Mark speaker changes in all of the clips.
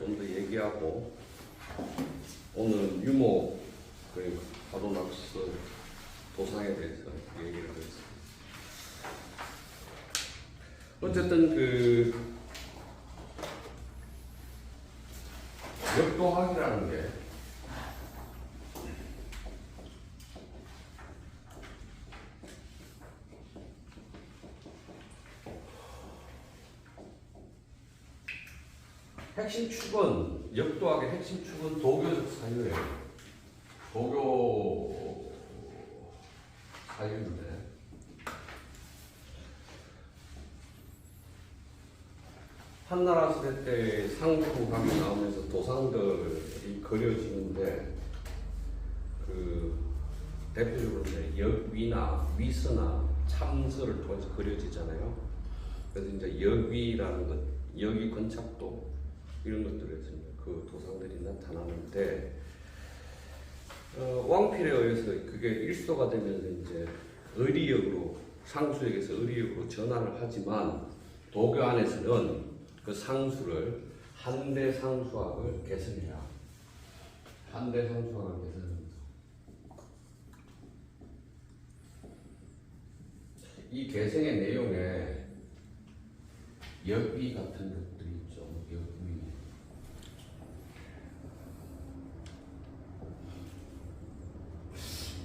Speaker 1: 좀 더 얘기하고 오늘 유모 그 파도낙서 도상에 대해서 얘기를 하겠습니다. 어쨌든 그 역도학이라는 게 핵심 축은 역도학의 핵심 축은 도교적 사유예요. 도교 사유인데 한나라 시대 때 상부각이 나오면서 도상들이 그려지는데 그 대표적으로 이제 역위나 위서나 참서를 통해서 그려지잖아요. 그래서 이제 역위라는 것, 역위 건착도 이런 것들에서 이제 그 도상들이 나타나는데 어, 왕필에 의해서 그게 일소가 되면서 이제 의리역으로 상수에게서 의리역으로 전환을 하지만 도교 안에서는 그 상수를 한대 상수학을 개설해야 한대 상수학을 개설합니다. 이 개성의 내용에 역비 같은 것들이 있죠. 역비.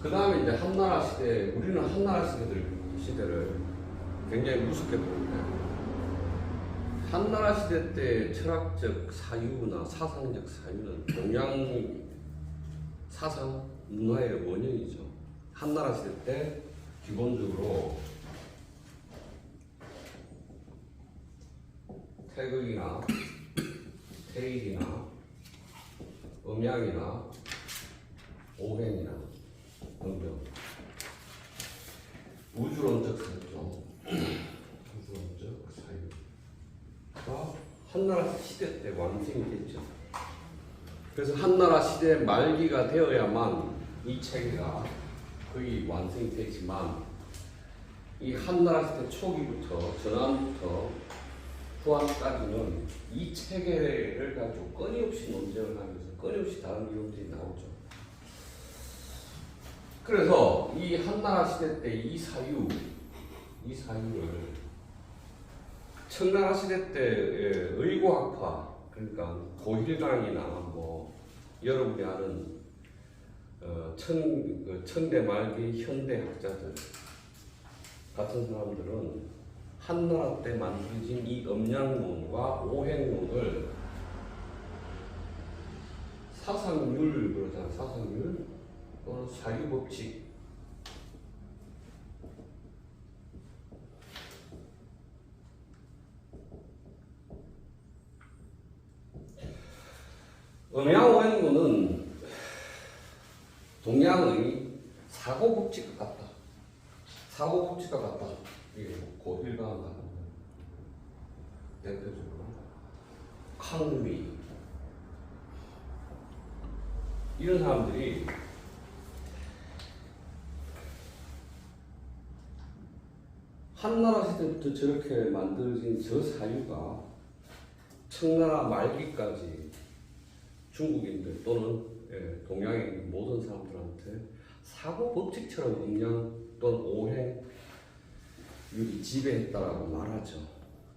Speaker 1: 그 다음에 이제 한나라 시대, 우리는 한나라 시대들, 시대를 굉장히 무섭게 보는데, 한나라 시대 때 철학적 사유나 사상적 사유는 동양 사상 문화의 원형이죠. 한나라 시대 때 기본적으로 태극이나 태일이나 음양이나 오행이나 등등 우주론적 사유죠. 우주론적 사유가 한나라 시대 때 완성이 됐죠. 그래서 한나라 시대 말기가 되어야만 이 체계가 거의 완성이 되지만 이 한나라 시대 초기부터 전환부터 후한까지는 이 체계를 가지고 끊임없이 논쟁을 하면서 끊임없이 다른 이론들이 나오죠. 그래서 이 한나라 시대 때 이 사유, 이 사유를 청나라 시대 때의 의고학파, 그러니까 고일강이나 뭐 여러분이 아는 어, 청, 그 청대 말기 현대 학자들 같은 사람들은 한나라 때 만들어진 이 음양론과 오행론을 사상률 그러잖아 사상률 또는 사유 법칙 음양오행론은 동양의 사고법칙과 같다. 사고법칙과 같다. 이게 고일강 같은 대표적으로康위 이런 사람들이 한나라 시대부터 저렇게 만들어진 저 사유가 청나라 말기까지 중국인들 또는 예, 동양의 모든 사람들한테 사고 법칙처럼 음양 또는 오행 율이 지배했다라고 말하죠.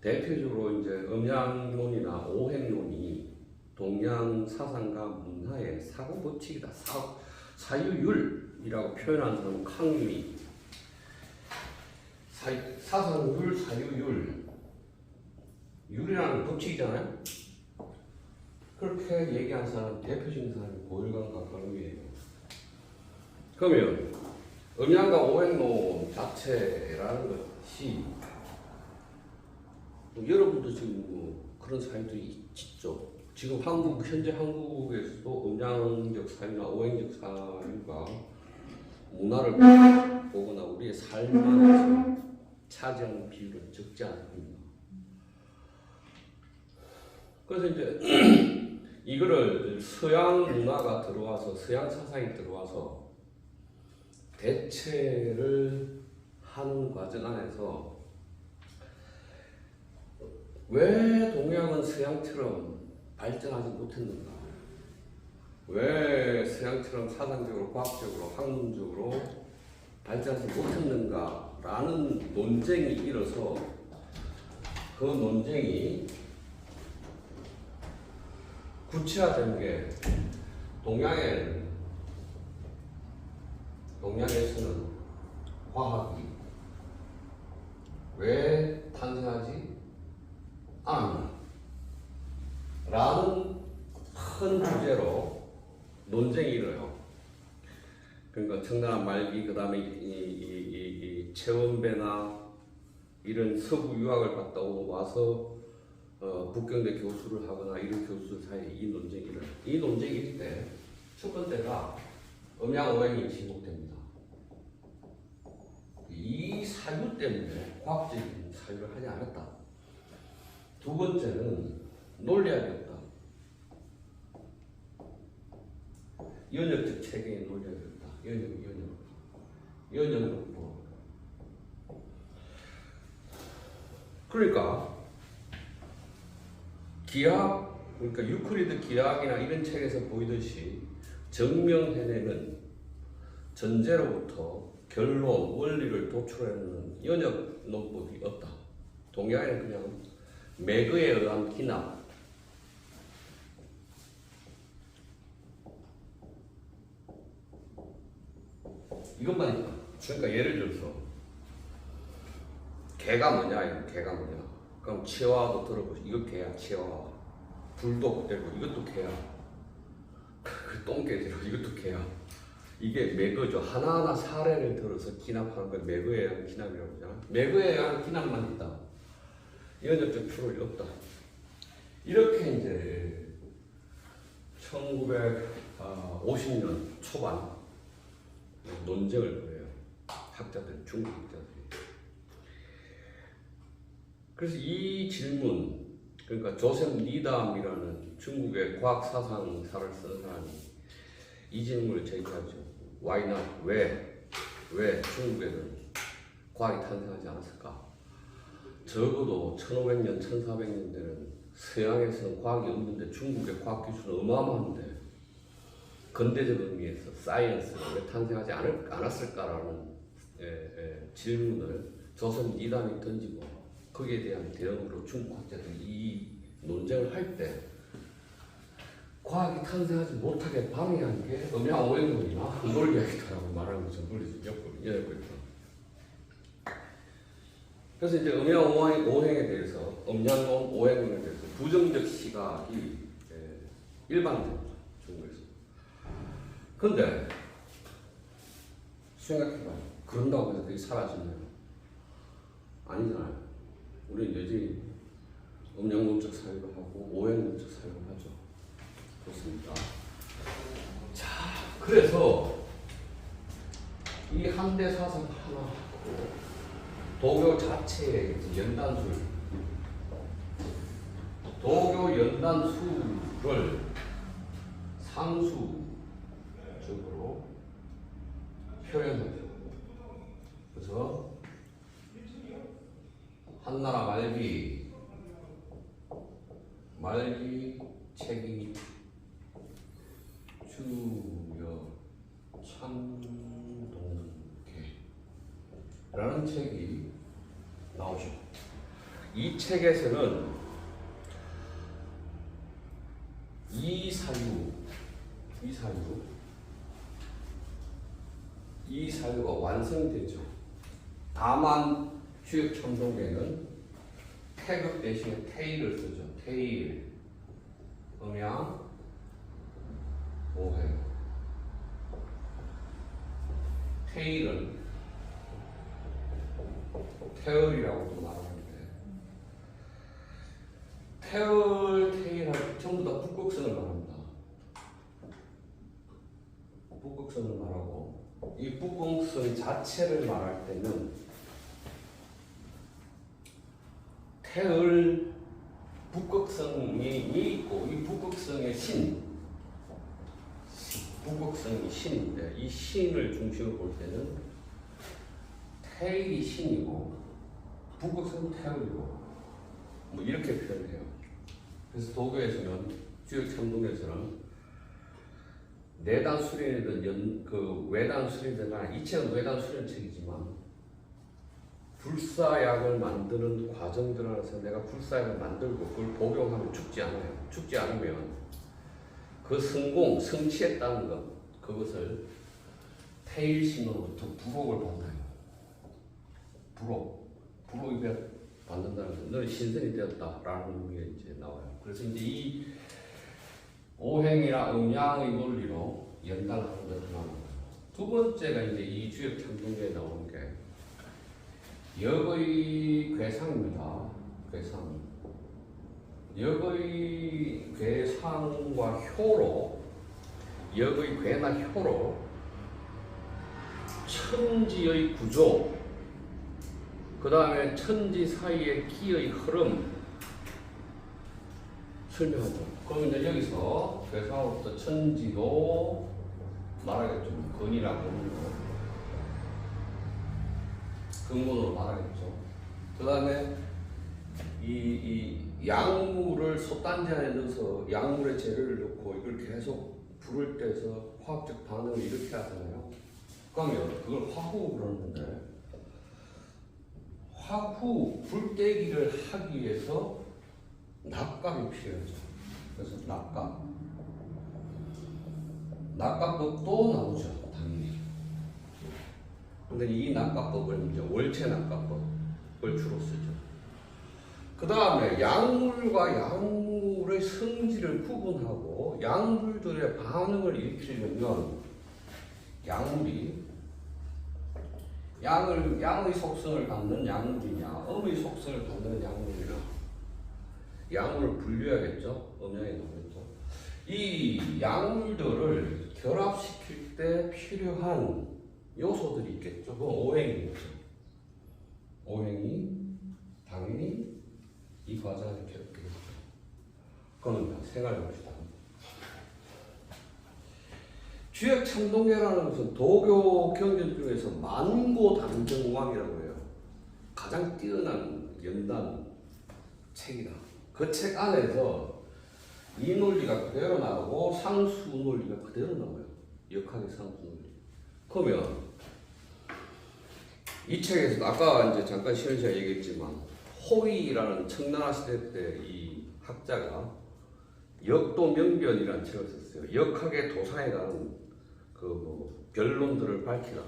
Speaker 1: 대표적으로 이제 음양론이나 오행론이 동양 사상과 문화의 사고 법칙이다. 사, 사유율이라고 표현한 사람은康위. 사, 사상율, 사유율. 율이라는 법칙이잖아요. 그렇게 얘기한 사람 대표적인 사람이 고일관과 강위예요. 그러면 음양과 오행론 자체라는 것이 뭐 여러분도 지금 뭐 그런 사유들이 있죠. 지금 한국 현재 한국에서도 음양적 사유나 오행적 사유가 문화를 보거나 우리의 삶 안에서 차지하는 비율은 적지 않습니다. 그래서 이제 이거를 서양 문화가 들어와서 서양 사상이 들어와서 대체를 하는 과정 안에서 왜 동양은 서양처럼 발전하지 못했는가? 왜 서양처럼 사상적으로, 과학적으로, 학문적으로 발전하지 못했는가 라는 논쟁이 일어서 그 논쟁이 구체화된 게 동양에는 동양에서는 과학이 왜 탄생하지 않았나 라는 큰 주제로 논쟁이 일어요. 그러니까 청나라 말기 그 다음에 이, 이, 이, 이 최원배나 이런 서구 유학을 갔다 와서 어, 북경대 교수를 하거나 이런 교수들 사이에 이 논쟁이 일어요. 이 논쟁일 때 첫 번째가 음양 오행이 지목됩니다. 이 사유 때문에 과학적인 사유를 하지 않았다. 두 번째는 논리학이 없다. 연역적 체계의 논리학이 없다. 연역, 연역. 연역은 없고. 그러니까 기하학, 그러니까 유클리드 기하학이나 이런 책에서 보이듯이 정명해내는 전제로부터 결론, 원리를 도출하는 연역 논법이 없다. 동양에는 그냥 매거에 의한 기납, 이것만 있다. 그러니까 예를 들어서 개가 뭐냐, 이거 개가 뭐냐. 그럼 치와도 들어보시. 이거 개야, 치와. 불도 되고 이것도 개야. 그 똥개들 이것도 개야. 이게 매거죠. 하나하나 사례를 들어서 기납하는 걸 매거에 의한 기납이라고 하잖아. 매거에 의한 기납만 있다. 연역적 추론이 없다. 이렇게 이제 1950년 초반 논쟁을 벌여요. 학자들, 중국 학자들이. 그래서 이 질문, 그러니까 조셉 니담이라는 중국의 과학 사상사를 쓰는 사람이 이 질문을 제기하죠. Why not? 왜? 왜 중국에는 과학이 탄생하지 않았을까? 적어도 1500년, 1400년 대는 서양에서는 과학이 없는데 중국의 과학 기술은 어마어마한데 근대적 의미에서 사이언스가 왜 탄생하지 않았을까라는 예, 예, 질문을 조선 이담이 던지고 거기에 대한 대응으로 중국 학자들이 이 논쟁을 할 때 과학이 탄생하지 못하게 방해한 게 음양오행론이나 논리학이다라고 말하는 거죠. 역을 이해하고 있다. 그래서 이제 음양 오행에 대해서 음양 오행론에 대해서 부정적 시각이 예, 일반적입니다. 중국에서. 근데 생각해봐요. 그런다고 해서 그게 사라지나요? 아니잖아요. 우리는 여전히 음양론적 사유를 하고 오행론적 사유를 하죠. 좋습니다. 자, 그래서 이 한대 사상 하나 도교 자체의 연단술, 도교 연단수를 상수적으로 표현하죠. 그래서 한나라 말기 말기 책이 주여 참동계라는 책이 나오죠. 이 책에서는 이 사유, 이 사유, 이 사유가 완성되죠. 다만 주역 참동계는 태극 대신에 테일을 쓰죠. 테일, 음양, 오해. 테일은 태열이라고도 말하는데 태열, 테일은 전부 다 북극성을 말합니다. 북극성을 말하고 이 북극성 자체를 말할 때는 태열 북극성이 있고 이 북극성의 신 북극성이 신인데 이 신을 중심으로 볼 때는 태일이 신이고 북극성은 태일이고 뭐 이렇게 그래서 도교에서는 주역 참동에서는 내단 수련이든 연, 그 외단 수련이든 간에 이 책은 외단 수련 책이지만 불사약을 만드는 과정들 안에서 내가 불사약을 만들고 그걸 복용하면 죽지 않아요. 죽지 않으면 그 성공, 성취했다는 것 그것을 태일신으로부터 부록을 받나요. 부록, 부록이 받는다는 건 너는 신선이 되었다라는 게 이제 나와요. 그래서 이제 이 오행이나 음양의 논리로 연단하는 것을 하는 거예요. 두 번째가 이제 이 주역 참동계에 나오는 게 역의 괴상입니다. 괴상. 역의 괴상과 효로 역의 괴나 효로 천지의 구조 그 다음에 천지 사이의 기의 흐름 설명하죠. 그럼 이제 여기서 괴상으로부터 천지도 말하겠죠. 근이라고 하는 거. 근본으로 말하겠죠. 그 다음에 이, 이 약물을 솥단지 안에 넣어서 약물에 재료를 넣고 이걸 계속 불을 떼서 화학적 반응을 일으켜야 하잖아요. 그러면 그걸 화후 그러는데 화후 불떼기를 하기 위해서 낙갑이 필요하죠. 그래서 낙갑. 낙갑도 또 나오죠, 당연히. 근데 이 낙갑법을 이제 월체 낙갑법을 주로 쓰죠. 그 다음에 약물과 약물의 성질을 구분하고 약물들의 반응을 일으키려면 약물이 양을 양의 속성을 갖는 약물이냐, 음의 속성을 갖는 약물이냐, 약물을 분류해야겠죠. 음양에 나오겠죠. 이 약물들을 결합시킬 때 필요한 요소들이 있겠죠. 그 오행이겠죠. 오행이 당연히 이 과정을 겪겠죠. 그거는 생각해 봅시다. 주역 참동계라는 것은 도교 경전 중에서 만고 단정왕이라고 해요. 가장 뛰어난 연단 책이다. 그 책 안에서 이 논리가 그대로 나오고 상수 논리가 그대로 나와요. 역학의 상수 논리. 그러면 이 책에서 아까 이제 잠깐 시현 씨가 얘기했지만 호위라는 청나라 시대 때 이 학자가 역도 명변이라는 책을 썼어요. 역학의 도사에 관한 그뭐 변론들을 밝히라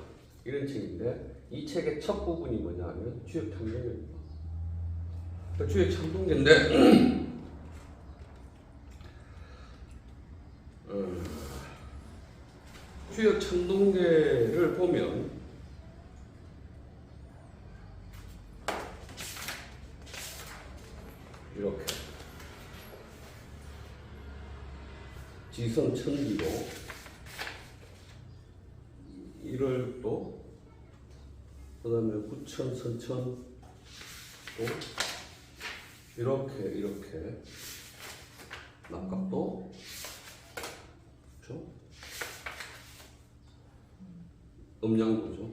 Speaker 1: 이런 책인데 이 책의 첫 부분이 뭐냐면 주역 참동계입니다. 그 주역 참동계인데 음, 주역 참동계를 보면 이렇게 지성 천기로 이를 또 그다음에 구천 선천 또 이렇게 이렇게 낙갑도 그렇죠? 음양도죠.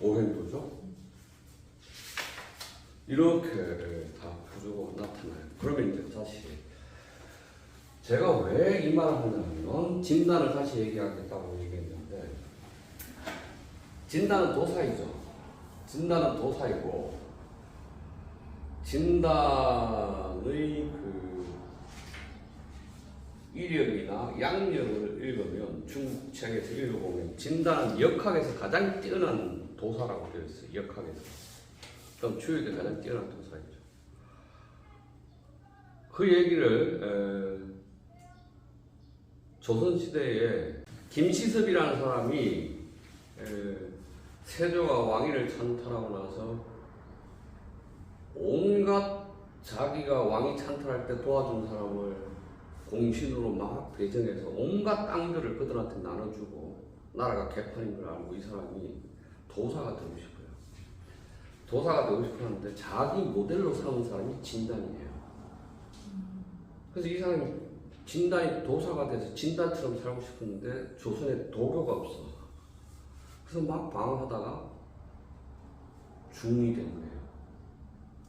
Speaker 1: 오행도죠. 이렇게 다 구조가 나타나요. 그러면 이제 다시 제가 왜 이 말을 하냐면 진단을 다시 얘기하겠다고 얘기했는데 진단은 도사이죠. 진단은 도사이고 진단의 그 이력이나 양력을 읽으면 중국 책에서 읽어보면 진단은 역학에서 가장 뛰어난 도사라고 되어 있어요. 역학에서. 그럼 주역에 가장 뛰어난 도사이죠. 그 얘기를 에, 조선시대에 김시섭이라는 사람이 에, 세조가 왕위를 찬탈하고 나서 온갖 자기가 왕위 찬탈할 때 도와준 사람을 공신으로 막 배정해서 온갖 땅들을 그들한테 나눠주고 나라가 개판인 걸 알고 이 사람이 도사가 되고 싶어요. 도사가 되고 싶어 하는데 자기 모델로 삼은 사람이 진단이에요. 그래서 이 사람이 진단이 도사가 돼서 진단처럼 살고 싶었는데 조선에 도교가 없어. 그래서 막 방황하다가 중이 된 거예요.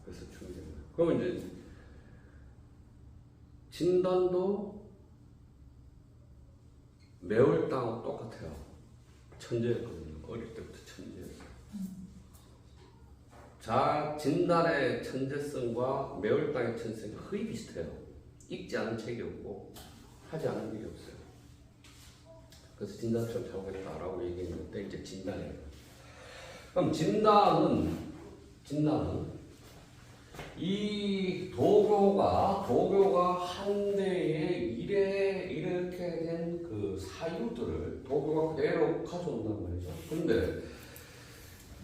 Speaker 1: 그래서 중이 된 거예요. 그러면 이제 진단도 매월당하고 똑같아요. 천재였거든요. 어릴 때부터 천재였어요. 자, 진단의 천재성과 매월당의 천재성이 거의 비슷해요. 읽지 않은 책이 없고 하지 않은 일이 없어요. 그래서 진단처럼 잘하겠다라고 얘기했는데 이제 진단이에요. 그럼 진단은 진단은 이 도교가 도교가 한 대에 이래 이렇게 된 그 사유들을 도교가 그대로 가져온단 말이죠. 근데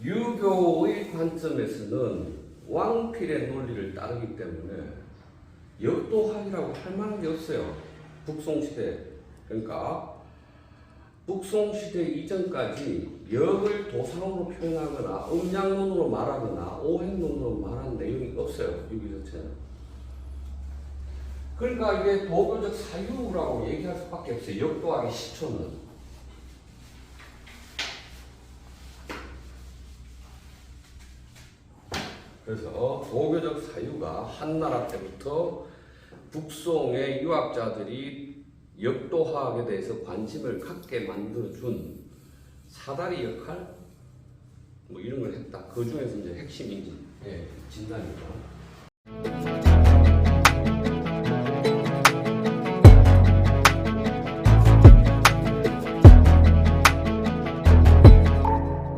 Speaker 1: 유교의 관점에서는 왕필의 논리를 따르기 때문에 역도학이라고 할 만한 게 없어요. 북송시대 그러니까 북송시대 이전까지 역을 도상으로 표현하거나 음양론으로 말하거나 오행론으로 말하는 내용이 없어요. 유교 자체는. 그러니까 이게 도교적 사유라고 얘기할 수밖에 없어요. 역도하기 시초는. 그래서 도교적 사유가 한나라 때부터 북송의 유학자들이 역도화학에 대해서 관심을 갖게 만들어준 사다리 역할 뭐 이런 걸 했다. 그 중에서 이제 핵심이 이제 예, 진단이죠.